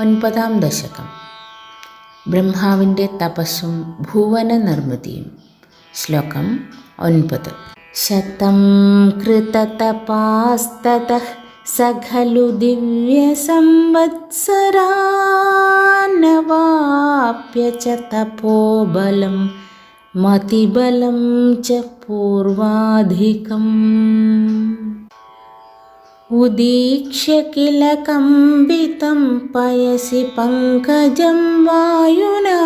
ഒൻപതാം ദശകം. ബ്രഹ്മാവിന്റെ തപസ്സും ഭുവന നിർമ്മിതിയും. ശ്ലോകം ഒൻപത്. ശതം കൃതതപാസ്തത സഖലു ഖലു ദിവ്യസംവത്സരാന്നവാപ്യ ച തപോബലം മതിബലം ച പൂർവാധികം. उदीक्ष्य किल कम्बितं पयसि पङ्कजं वायुना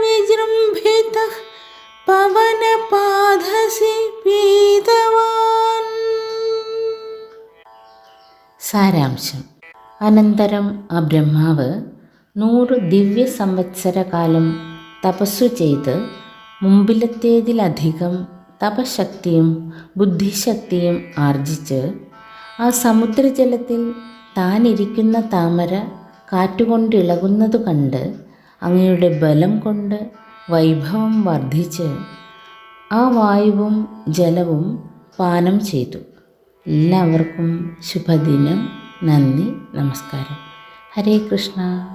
भवद्बलविजृम्भितः पवनपाधसि पीतवान् സാരാംശം അനന്തരം ആ ബ്രഹ്മാവ് നൂറ് ദിവ്യ സംവത്സരകാലം തപസ്സു ചെയ്ത് മുമ്പിലത്തേതിലധികം തപശക്തിയും ബുദ്ധിശക്തിയും ആർജിച്ച് ആ സമുദ്രജലത്തിൽ താനിരിക്കുന്ന താമര കാറ്റുകൊണ്ടിളകുന്നത് കണ്ട് അങ്ങയുടെ ബലം കൊണ്ട് വൈഭവം വർദ്ധിച്ച് ആ വായുവും ജലവും പാനം ചെയ്തു. എല്ലാവർക്കും ശുഭദിനം. നന്ദി. നമസ്കാരം. ഹരേ കൃഷ്ണ.